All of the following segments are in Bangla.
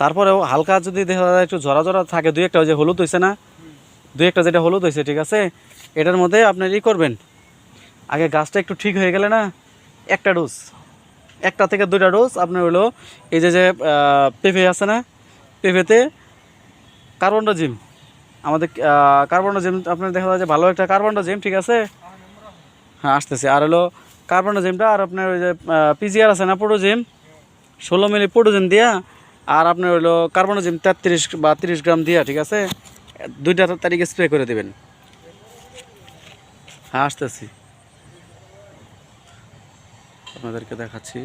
তারপরেও হালকা যদি দেখা যায় একটু জরা জরা থাকে, দুই একটা যে হলুদ হয়েছে না? দুই একটা যেটা হলুদ হয়েছে ঠিক আছে? এটার মধ্যে আপনার ই করবেন। আগে গাছটা একটু ঠিক হয়ে গেলে না, একটা ডোজ। একটা থেকে দুইটা ডোজ আপনার হলো এই যে যে পেঁপে আছে না? পেঁপেতে কার্বনডাজিম আমাদের কার্বনডাজিম আপনার দেখা যায় যে ভালো একটা কার্বনডাজিম ঠিক আছে? হ্যাঁ আসতেছে। আর হলো কার্বনডাজিমটা আর আপনার ওই যে পিজিআর আছে না পোটোজিম ষোলো মিলি পোটোজিম দিয়া আর আপনার হলো কার্বনডাজিম তেত্রিশ বা তিরিশ গ্রাম দিয়া, ঠিক আছে? দুইটা তারিখে স্প্রে করে দেবেন। হ্যাঁ আসতেছি। আপনাদেরকে দেখাচ্ছি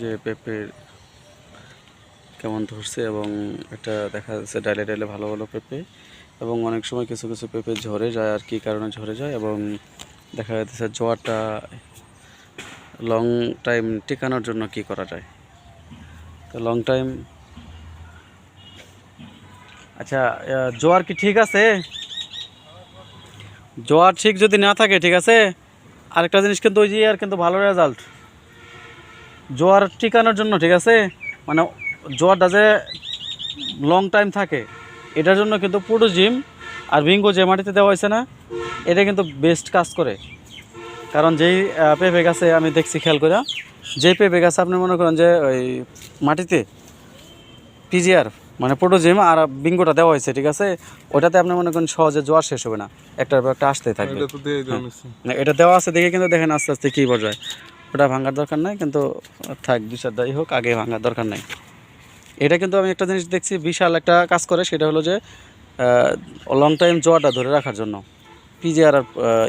যে পেঁপের কেমন ধরছে এবং একটা দেখা যাচ্ছে ডাইলে ডাইলে ভালো ভালো পেঁপে এবং অনেক সময় কিছু কিছু পেঁপে ঝরে যায় আর কী কারণে ঝরে যায় এবং দেখা যাচ্ছে জোয়ারটা লং টাইম টেকানোর জন্য কি করা যায়। তো লং টাইম আচ্ছা জোয়ার কি ঠিক আছে? জোয়ার ঠিক যদি না থাকে, ঠিক আছে? আরেকটা জিনিস কিন্তু ওই যে আর কিন্তু ভালো রেজাল্ট জোয়ার টিকানোর জন্য, ঠিক আছে? মানে জোয়ারটা যে লং টাইম থাকে, এটার জন্য কিন্তু পুরো জিম আর ভিঙ্গো যে মাটিতে দেওয়া হয়েছে না, এটা কিন্তু বেস্ট কাজ করে। কারণ যেই পেঁপে গাছে আমি দেখছি খেয়াল করে যেই পেঁপে গাছে আপনি মনে করেন যে ওই মাটিতে পিজিআর মানে প্রোটোজিম আর বিঙ্গোটা দেওয়া হয়েছে ঠিক আছে ওটাতে আপনি মনে করেন সহজে জোয়ার শেষ হবে না একটার পর একটা আসতেই থাকবে। এটা দেওয়া না, এটা দেওয়া আছে দেখে কিন্তু দেখেন আস্তে আস্তে কী পর্যায়ে ওটা ভাঙার দরকার নাই কিন্তু থাক দুই চার দায়ী হোক আগে ভাঙার দরকার নাই। এটা কিন্তু আমি একটা জিনিস দেখছি বিশাল একটা কাজ করে সেটা হলো যে লং টাইম জোয়াটা ধরে রাখার জন্য। পিজিআর আর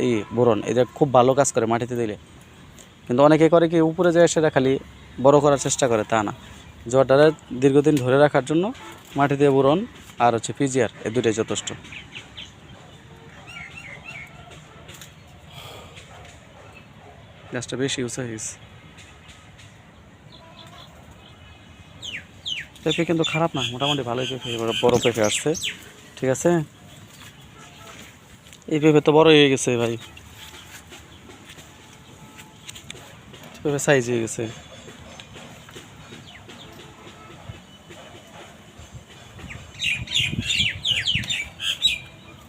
ই, বোরন এটা খুব ভালো কাজ করে মাটিতে দিলে। কিন্তু অনেকে করে কি উপরে যায় সেটা খালি বড় করার চেষ্টা করে, তা না। জোয়ারটা দীর্ঘদিন ধরে রাখার জন্য মাটিতে বোরন আর হচ্ছে পিজিআর, এ দুটোই যথেষ্ট। গাছটা বেশি উঁচু হয়ে গেছে। পেঁপে কিন্তু খারাপ না, মোটামুটি ভালোই পেঁপে বড় পেঁপে আসছে। ঠিক আছে? এই পেঁপে তো বড় হয়ে গেছে ভাই। পেঁপে সাইজ হয়ে গেছে।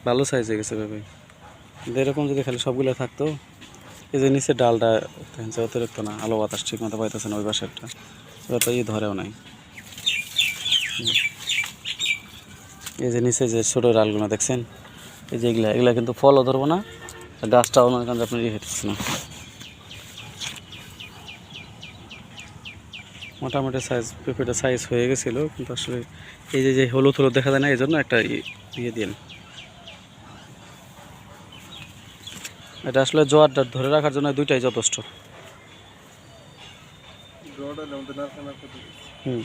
ভালো সাইজ হয়ে গেছে পেঁপে এরকম যদি খালি সবগুলো থাকতো, এই যে নিচে ডালটা অতিরিক্ত না, আলো বাতাস ঠিক মতো পাইতেছে না ওই পাশেরটা এবার তো ই ধরেও নাই। এই যে নিচে যে ছোটো ডালগুলো দেখছেন এই যে এগুলা এগুলা কিন্তু ফলও ধরবো না গাছটাও মনে করেন যে আপনার ইয়ে হইতেছে না। মোটামুটি সাইজ পেঁপেটা সাইজ হয়ে গেছিল কিন্তু আসলে এই যে যে হলুদ হলুদ দেখা যায় না এই জন্য একটা ইয়ে দিন এটা আসলে জোয়ারটা ধরে রাখার জন্য দুইটাই যথেষ্ট। হুম।